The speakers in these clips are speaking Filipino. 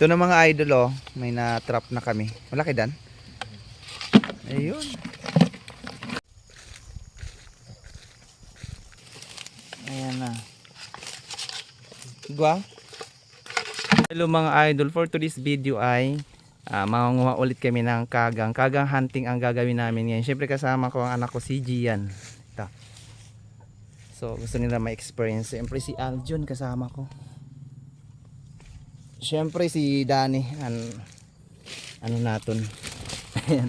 Ito na mga idol oh, may na-trap na kami. Malaki dan. Ayun. Ayan na. Igwa. Hello mga idol, for today's video ay uh, mangunguha ulit kami ng kagang. Kagang hunting ang gagawin namin ngayon. Siyempre kasama ko ang anak ko si Gian. Ito. So gusto nila ma-experience. Siyempre si Aljon kasama ko. Siyempre si Danny an ano natin. Ayan.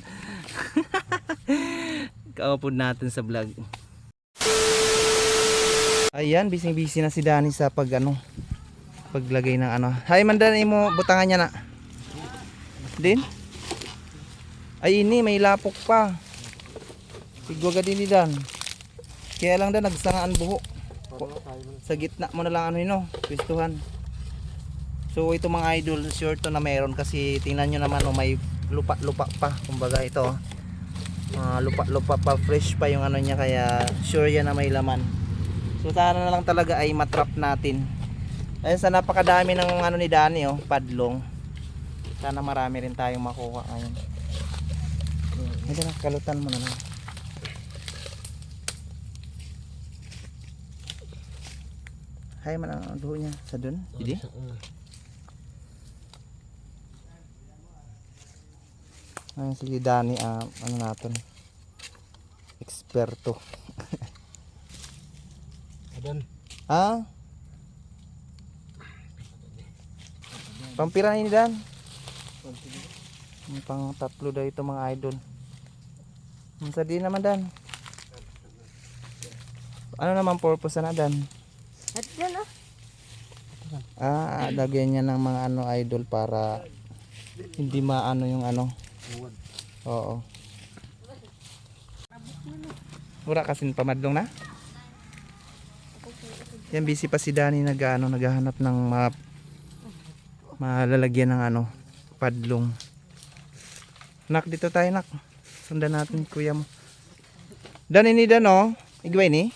Kaupod natin sa vlog. Ayan, busy-busy na si Danny sa pag ano paglagay ng ano. Hay man Danny mo butangan niya na. Din? Ay ini may lapok pa. Sigwaga din ni Dan. Kaya lang Dan nagsangaan buho. Sa gitna mo na lang ano yun, no? Pistuhan. So ito mga idol, sure to na meron kasi tingnan nyo naman oh, may lupa-lupa pa. Kumbaga ito. Ah, lupa-lupa pa, fresh pa yung ano niya kaya sure yan na may laman. So sana na lang talaga ay matrap natin. Ayun sa napakadami ng ano ni Dani oh, padlong. Sana marami rin tayong makuha ngayon. Hindi na, kalutan mo na lang. Hay man ang duho niya sa dun. Hindi? Ayun si Dani, ah, ano natin, eksperto. Adan. Ha? Pampira ni Dan. Yung Pang tatlo daw ito mga idol. Masa di naman Dan. Ano naman purpose na Dan? At yan ah. Ah, lagyan niya ng mga ano idol para hindi maano yung ano. Uwan. Oo. Mura kasing pamadlong na. Yan busy pa si Danny nag ano, naghahanap ng mga malalagyan ng ano, padlong. Nak dito tayo nak. Sundan natin kuya mo. Dani ni Dano, igway ni.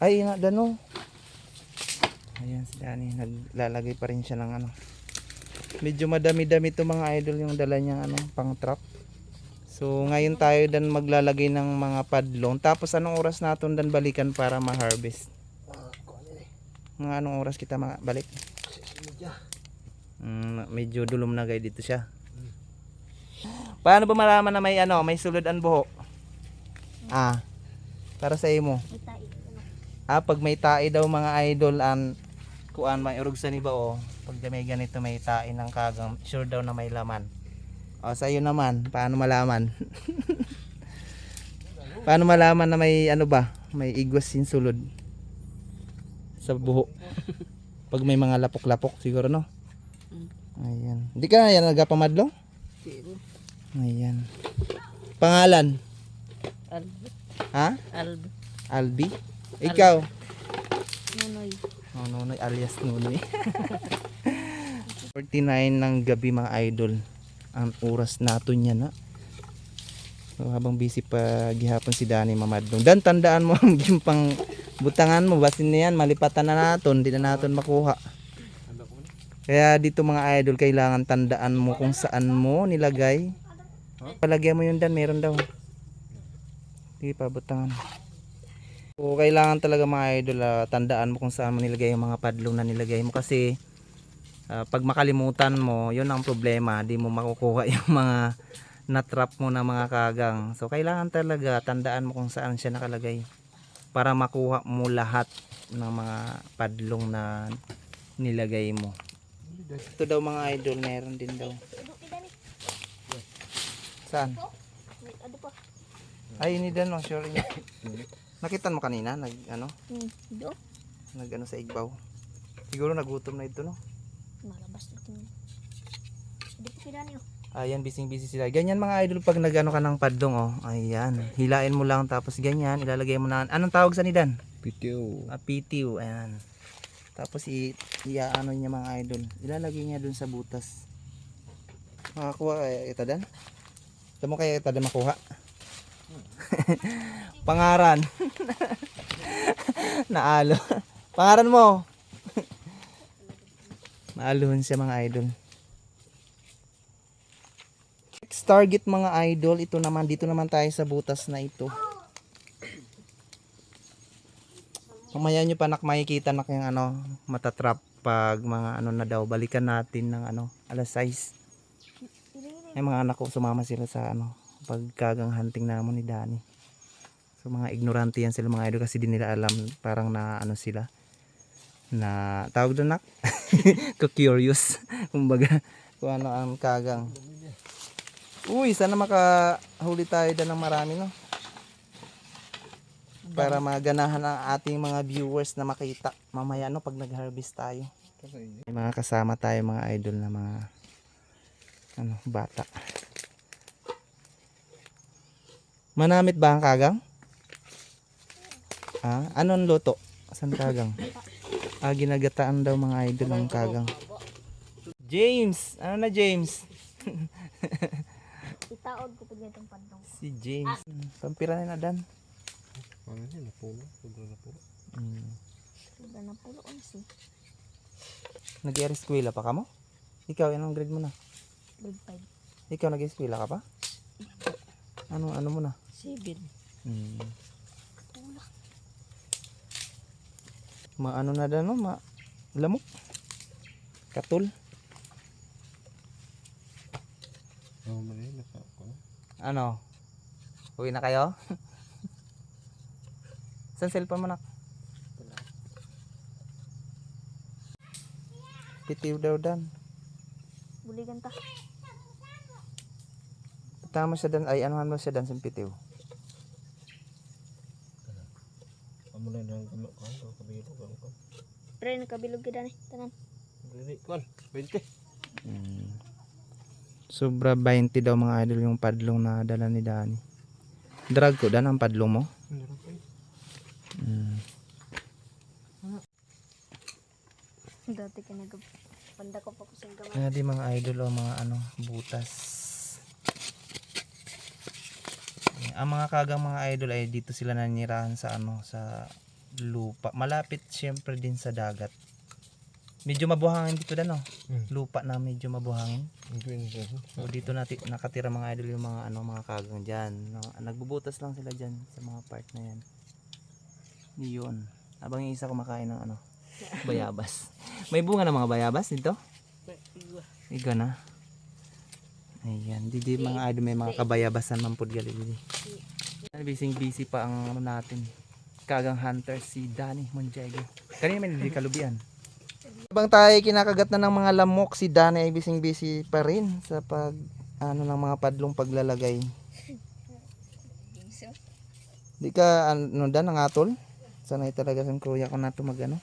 Ay, na Dano. Ayan si Danny, naglalagay pa rin siya ng ano. Medyo madami-dami to mga idol yung dala niyang ano, pang trap. So ngayon tayo dan maglalagay ng mga padlong. Tapos anong oras natin dan balikan para ma-harvest? Mga anong oras kita mga balik? Mm, medyo dulom na guys dito siya. Paano ba malaman na may ano, may sulod ang buho? Ah. Para sa imo. Ah, pag may tae daw mga idol an kuan may urog sa niba o pag may ganito may tae ng kagang sure daw na may laman. O sa iyo naman, paano malaman? paano malaman na may ano ba? May igwas sin sulod sa buho. Pag may mga lapok-lapok siguro no. Ayan. Hindi ka yan nagapamadlong? Ayan. Pangalan? Alb. Ha? Alb. Albi? Ikaw? Nonoy. Oh, Nonoy alias Nonoy. 49 ng gabi mga idol. Ang oras nato niya na. So, habang busy pa gihapon si Dani mamadlong. Dan tandaan mo yung pang butangan mo basin niyan malipatan na naton, di na naton makuha. Na? Kaya dito mga idol kailangan tandaan mo kung saan mo nilagay. Palagyan mo yun dan, meron daw. Hindi pa butangan. So, kailangan talaga mga idol ah, tandaan mo kung saan mo nilagay yung mga padlong na nilagay mo kasi ah, pag makalimutan mo, yun ang problema, di mo makukuha yung mga natrap mo na mga kagang. So kailangan talaga tandaan mo kung saan siya nakalagay para makuha mo lahat ng mga padlong na nilagay mo. Ito daw mga idol, meron din daw. Saan? Ay, ini din, no, sure. Nakita mo kanina, nag, ano, Hmm. Do? nag, ano, sa igbaw. Siguro nagutom na ito, no? Malabas ito. Ko sila niyo. Ayan, busy-busy sila. Ganyan mga idol pag nagano ka ng padlong, oh. Ayan, hilain mo lang tapos ganyan, ilalagay mo na, anong tawag sa nidan? PTO. Ah, PTU, ayan. Tapos i, iaano niya mga idol. Ilalagay niya dun sa butas. Makakuha kaya ito dan? Ito mo kaya ito dan makuha? Pangaran. Naalo. Pangaran mo? Maaluhon siya mga idol. Next target mga idol, ito naman, dito naman tayo sa butas na ito. Mamaya nyo pa nak makikita na yung ano, matatrap pag mga ano na daw, balikan natin ng ano, alas 6. Ay mga anak ko sumama sila sa ano, pagkagang hunting namon ni Dani. So mga ignorante yan sila mga idol kasi di nila alam parang na ano sila. Na tawag doon nak? Ko-curious kumbaga kung ano ang kagang. Uy sana makahuli tayo doon ng marami no? Para maganahan ang ating mga viewers na makita mamaya no? Pag nag-harvest tayo. May mga kasama tayo mga idol na mga ano bata manamit ba ang kagang? Ah, anong luto? San kagang? Ah, ginagataan daw mga idol ang kagang. James! Ano na James? Itaod ko pa itong pantong. Si James. Pampira na dan. Ano yan? Napuno. Sobrang napuno. Hmm. Sobra na pulo on si. Nag-eskwela pa ka mo? Ikaw, anong grade mo na? Grade Ikaw nag-eskwela ka pa? Ano, ano mo na? 5. 7. Hmm. Maano na dan no? Ma lamok. Katul. Oo, mali. Naka ako na. Ano? Uwi na kayo? Saan cellphone mo nak? Pitiw daw dan. Buligan ta. Tama siya dan. Ay, anuhan mo siya dan sa pitiw. Amo na lang kamo ko. Ito kabilo ko. ko. Pre nakabilog ka dani. Tanan. Dili kon. 20. Mm. Sobra 20 daw mga idol yung padlong na dala ni Dani. Drag ko dan ang padlong mo. Mm. Dati ka nag panda ko pa ko sa gamay. Kaya di mga idol o mga ano, butas. Ang mga kagang mga idol ay dito sila nanirahan sa ano, sa lupa. Malapit siyempre din sa dagat. Medyo mabuhangin dito dan no. Hmm. Lupa na medyo mabuhangin. So dito nati nakatira mga idol yung mga ano mga kagang diyan. No? Nagbubutas lang sila diyan sa mga part na yan. Yun. Habang yung isa kumakain ng ano, bayabas. May bunga ng mga bayabas dito? Iga na. Ayan, di di mga idol may mga kabayabasan man pud gali dili. Busy busy pa ang ano natin. Kagang hunter si Danny Monjego. Kanina may hindi kalubian. Habang tayo kinakagat na ng mga lamok, si Danny ay busy busy pa rin sa pag ano ng mga padlong paglalagay. Di ka ano dan ang atol? Sanay talaga sa kuya ko na to mag ano.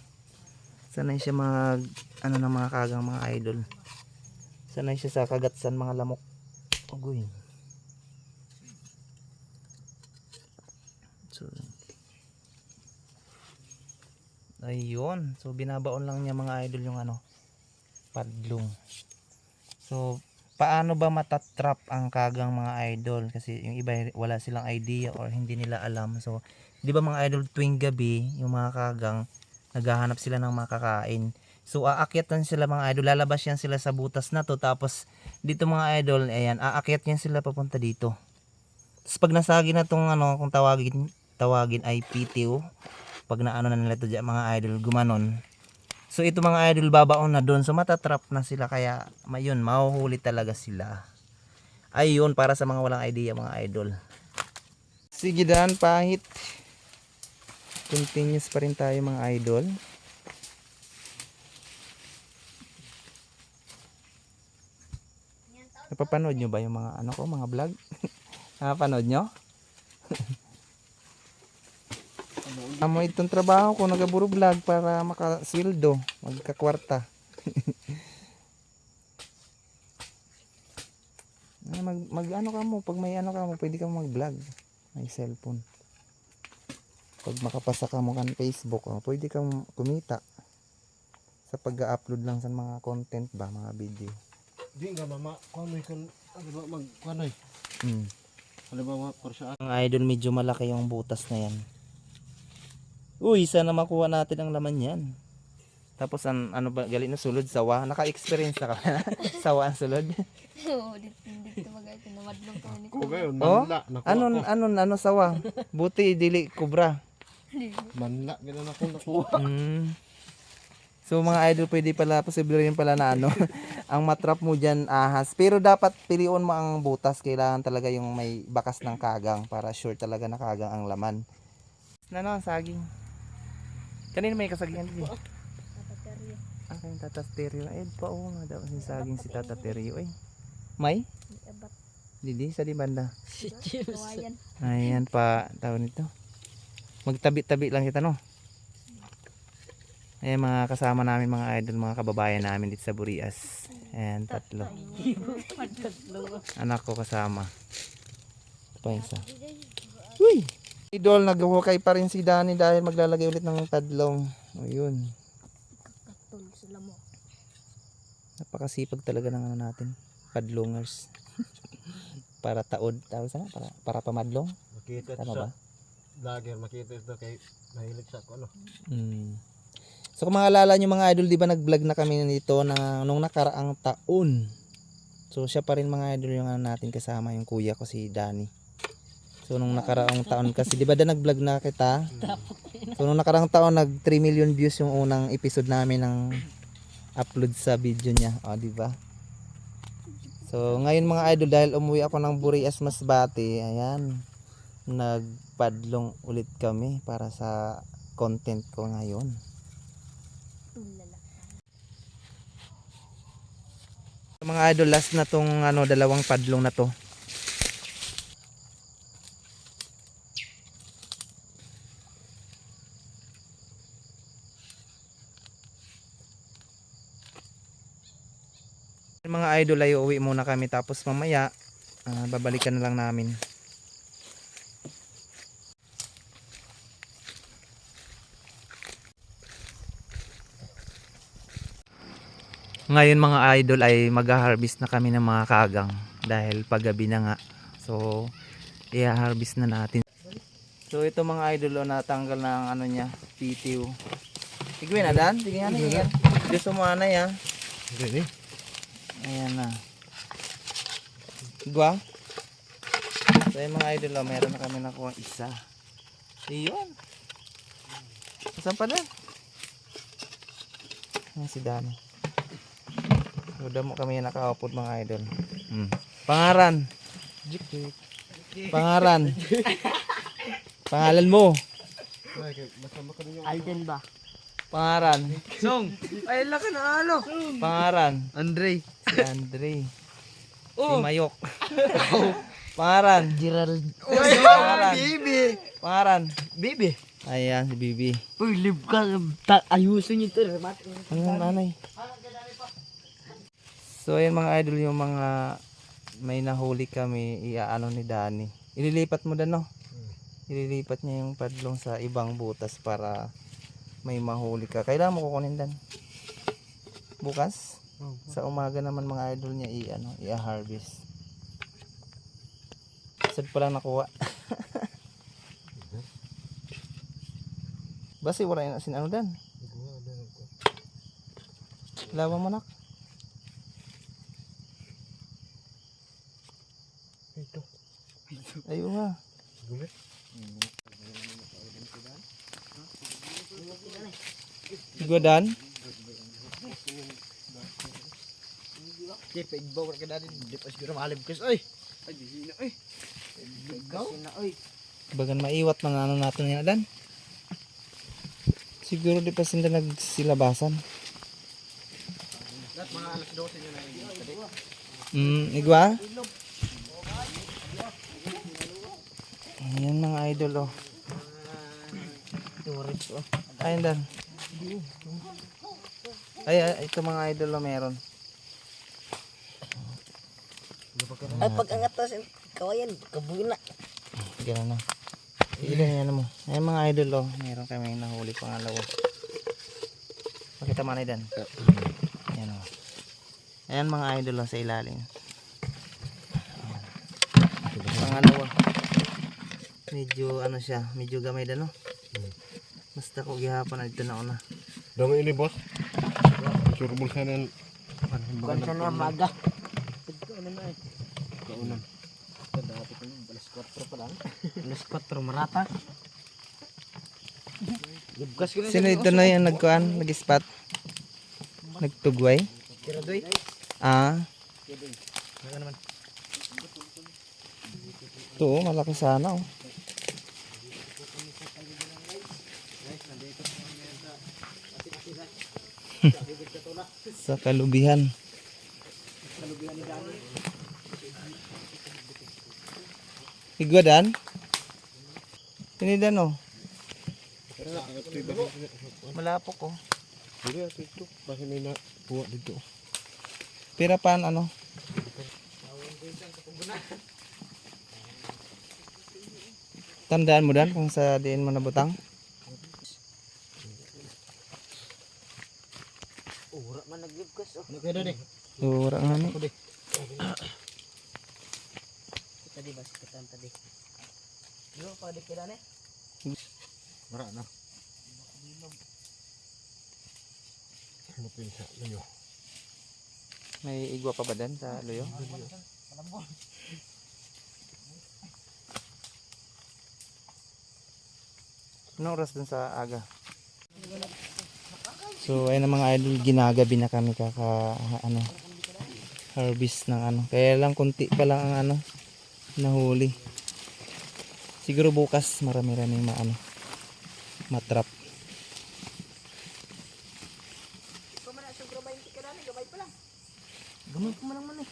Sanay siya mag ano ng mga kagang mga idol. Sanay siya sa kagatsan mga lamok. Ugoy. So, ayun. So, binabaon lang niya mga idol yung ano, padlong. So, paano ba matatrap ang kagang mga idol? Kasi yung iba wala silang idea or hindi nila alam. So, di ba mga idol tuwing gabi, yung mga kagang, naghahanap sila ng makakain. So aakyatan sila mga idol, lalabas yan sila sa butas na to. Tapos dito mga idol, ayan, aakyat yan sila papunta dito. Tapos pag nasagi na tong ano, kung tawagin, tawagin ay PTO, pag naano na nila to dyan, mga idol, gumanon. So ito mga idol, babaon na doon. So matatrap na sila, kaya mayun, mahuhuli talaga sila. Ayun, para sa mga walang idea mga idol. Sige dan, pahit. Continuous pa rin tayo mga idol. Napapanood nyo ba yung mga ano ko, mga vlog? Napapanood nyo? Amo itong trabaho ko, nagaburo vlog para makasweldo, magkakwarta. Mag, mag ano ka mo, pag may ano ka mo, pwede ka mag vlog. May cellphone. Pag makapasa ka mo kan Facebook, oh, pwede kang kumita sa pag-upload lang sa mga content ba, mga video. Di nga mama. Kuanoy kan. Ano ba mag kuanoy? Hmm. Ano ba mga kursya? Ang idol medyo malaki yung butas na yan. Uy, sana makuha natin ang laman yan. Tapos an, ano ba gali na sulod sawa. Naka-experience na ka ba? sawa ang sulod. Oo, dito, bagay. Tinamadlong kami nito. Ko gayon, Oh? manla. Nakuha Ano ko. ano ano sawa? Buti dili kubra. Manla, gano'n ako nakuha. Mm. So mga idol, pwede pala, posible rin pala na ano, ang matrap mo dyan ahas. Pero dapat piliun mo ang butas. Kailangan talaga yung may bakas ng kagang para sure talaga na kagang ang laman. Na no, saging. Kanina may kasagingan din. Ah, kayong Tata Terrio. Eh, pa oo nga daw si saging si Tata Terrio eh. May? Didi, sa di banda. Kawayan. Ayan pa, tawag nito. Magtabi-tabi lang kita no. Ayan mga kasama namin mga idol, mga kababayan namin dito sa Burias. Ayan, tatlo. Anak ko kasama. Ito pa isa. Uy! Idol, naghuhukay pa rin si Danny dahil maglalagay ulit ng tadlong. O yun. Napakasipag talaga ng ano natin. Padlongers. para taod. Tawag sana? Para, para pamadlong. Makita ito Tama ba? vlogger, makita ito kay mahilig sa ako, ano. Mm. So kung maalala nyo mga idol, di ba nag-vlog na kami nito na nung nakaraang taon. So siya pa rin mga idol yung ano natin kasama yung kuya ko si Danny. So nung nakaraang taon kasi, di ba da nag-vlog na kita? So nung nakaraang taon nag 3 million views yung unang episode namin ng upload sa video niya. O di ba? So ngayon mga idol dahil umuwi ako ng Burias Masbate, ayan, nagpadlong ulit kami para sa content ko ngayon. Tulala. Mga idol, last na tong ano, dalawang padlong na to. Mga idol ay uuwi muna kami tapos mamaya ah, babalikan na lang namin. Ngayon mga idol ay mag-harvest na kami ng mga kagang dahil paggabi na nga. So, i-harvest na natin. So, ito mga idol oh, natanggal na ang ano niya, titiw. Tigwin na dan? Sige nga na, sige. Gusto mo ha? Hindi, Ayan na. Igwa? So, yung mga idol oh, meron na kami nakuha isa. Iyon. Saan pa doon? Ayan si Dani. Udah mo kami nakaupod mga idol. Hmm. Pangaran. Pangaran. Pangalan mo. Alden ba? Pangaran. Song! Ay, laki na ano! Pangaran. Andre! Si Andre. Si Oh! Mayok. Pangaran. Gerald. Pangaran. Bibi! Pangaran. Bibi! Ayan si Bibi. Uy, live ka! Ayusin niyo ito. Ano yung nanay? So ayan mga idol yung mga may nahuli kami iaano ni Dani. Ililipat mo dan no? Ililipat niya yung padlong sa ibang butas para may mahuli ka. Kailangan mo kukunin dan. Bukas? Sa umaga naman mga idol niya i-ano, i-harvest. Sad pa lang nakuha. Basi wala yung asin ano dan. Lawa mo nak. Ayun nga. Gumi. Iguadan. Di, paigbaw ka na rin. Di pa siguro mahalib kas. Ay! Ay, di sina. Ay! Paigbaw? na, ay. Bagan maiwat mga ano natin yan dan. Siguro di pa sila nagsilabasan. Lahat mga alas 12 nyo na tadi. Mm, igwa? Ayan mga idol oh. Tourist oh. Ayun dan. Ay, ay, ito mga idol oh, meron. Ay, pag angat to, kawayan, kabuin na. Ganun na. Ilan yan mo. Ayun mga idol oh. Meron kami nahuli pangalawa. Pakita mo na dan. Ayan oh. Ayan mga idol oh, sa ilalim. Ayan. Pangalawa. Medyo ano siya, medyo gamay dan no. Basta ko gihapon na dito na una. Dami ini, boss. Surbol sa nan. Bukan sa na maga. Ito ano na eh. Kaunan. Dapat ko yung balas 4 pa lang. Balas 4 marata. Na Sino ito na yung nagkuhan, nag-spot? Nagtugway? Tira doy. Ah, naman? ito malaki sana oh. Sa kalubihan. Igwadan? Tinidan oh. Malapok oh. Na. Pira pan ano? Tandaan mo dan kung sa diin mo nabutang? Ura man naggibgas oh. Ano kaya doon eh? Tura nga ni. Tadi ba sikitan tadi. Yo pa di kira ne. Mara na. Ano pinsa niyo? May igwa pa ba dan sa luyo? Anong oras dun sa aga? So ayun ang mga idol, ginagabi na kami kaka ano harvest ng ano. Kaya lang kunti pa lang ang ano nahuli. Siguro bukas marami-rami maano matrap. Gamay ko man naman eh.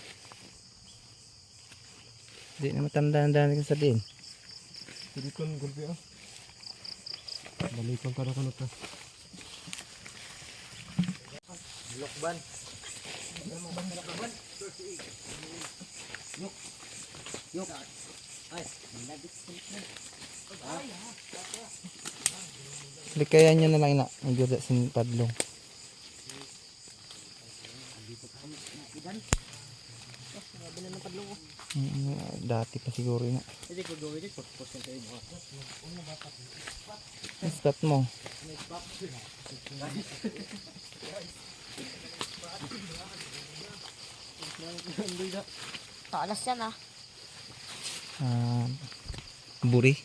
Di na matandaan-daan ka sa din. Hindi ko gulpi ah. Balikan ka na kanot ka. Lokban. Yok. Yok. Ay, nagit Likayan nyo na lang ina. Medyo da sin padlong. Mm, dati pa siguro ko ng kayo buhat. Start mo. Talas yan ah. Ah, buri.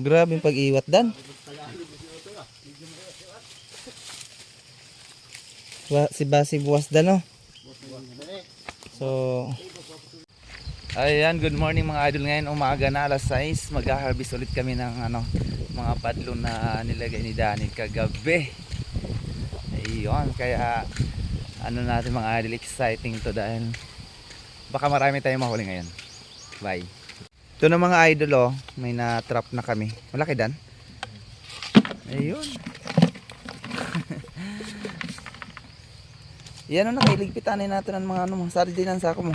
Grabe yung pag-iwat dan. Si Basi buwas dan oh. So, Ayan, good morning mga idol. Ngayon umaga na alas 6, mag-harvest ulit kami ng ano, mga padlo na nilagay ni Danny kagabi. Ayun, kaya ano natin mga idol, exciting to dahil baka marami tayong mahuli ngayon. Bye. Ito na mga idol oh, may na-trap na kami. Malaki dan? Ayun. Yan o, nakailigpitan natin ng mga ano, mga sardinan sa ako mo.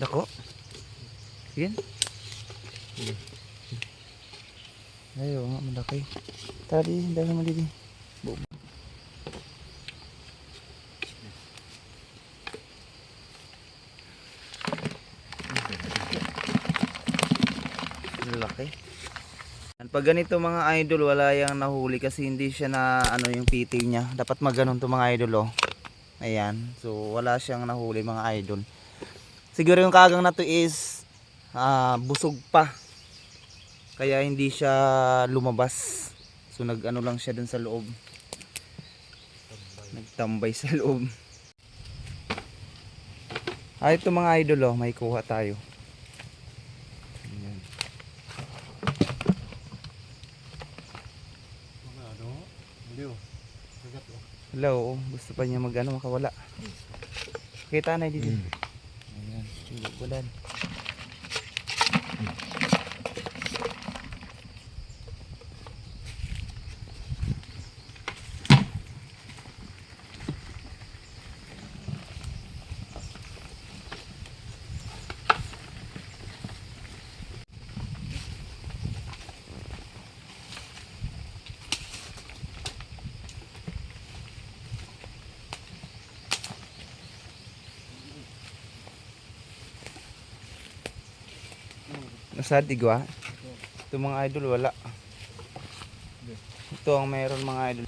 Dako. Yan. Ayo, nga malaki. Tara di, dahil naman di. Bu- Laki. Yan, Pag ganito mga idol, wala yung nahuli kasi hindi siya na ano yung PT niya. Dapat maganon to mga idol oh. Ayan. So wala siyang nahuli mga idol. Siguro yung kagang na to is ah, busog pa. Kaya hindi siya lumabas. So nag ano lang siya dun sa loob. Nagtambay sa loob. Ah, ito mga idol oh, may kuha tayo. Ayan. Hindi oh. Oh. Hello, gusto pa niya mag ano, makawala. Kita na dito. Ayan, hindi bulan. Nasad igwa. Ito mga idol wala. Ito ang meron mga idol.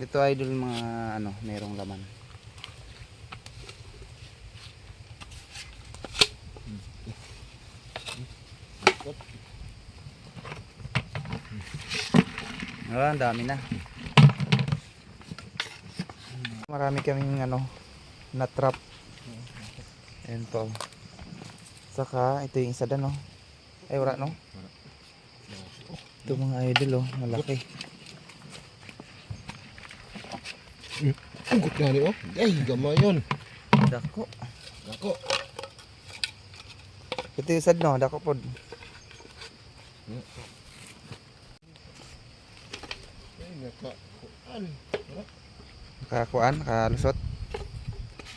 Ito idol mga ano, merong laman. Ah, ang dami na. Marami kaming ano, na trap. Ayan po. Saka, ito yung isa dan, no? Ay, wala, no? Ito mga idol, oh. Malaki. Ang gutya ni oh. Ay, gamay yun. Dako. Ako. Ito yung sad, no? Dako po. Nakakuan, nakalusot.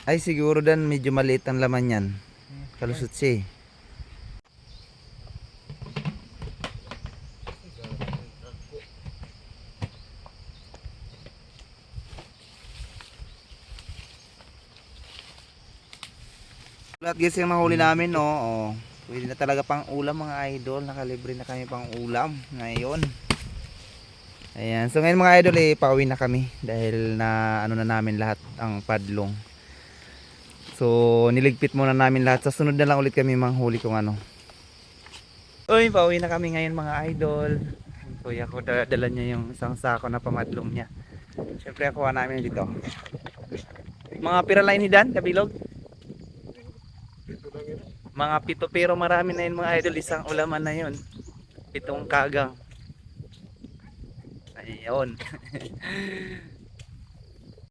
Ay, siguro dan medyo maliit ang laman yan. Kalusot siya, eh. Lahat guys yung mahuli namin, no? Oh, pwede na talaga pang ulam mga idol. Nakalibre na kami pang ulam ngayon. Ayan. So ngayon mga idol, eh, pauwi na kami. Dahil na ano na namin lahat ang padlong. So niligpit muna namin lahat. Sa sunod na lang ulit kami manghuli kung ano. Uy, pauwi na kami ngayon mga idol. Kuya ko dala niya yung isang sako na pamadlong niya. Siyempre ako namin dito. Mga piralain ni Dan, kabilog. Mga pito pero marami na yun mga idol. Isang ulaman na yun. Pitong kagang. Ayun.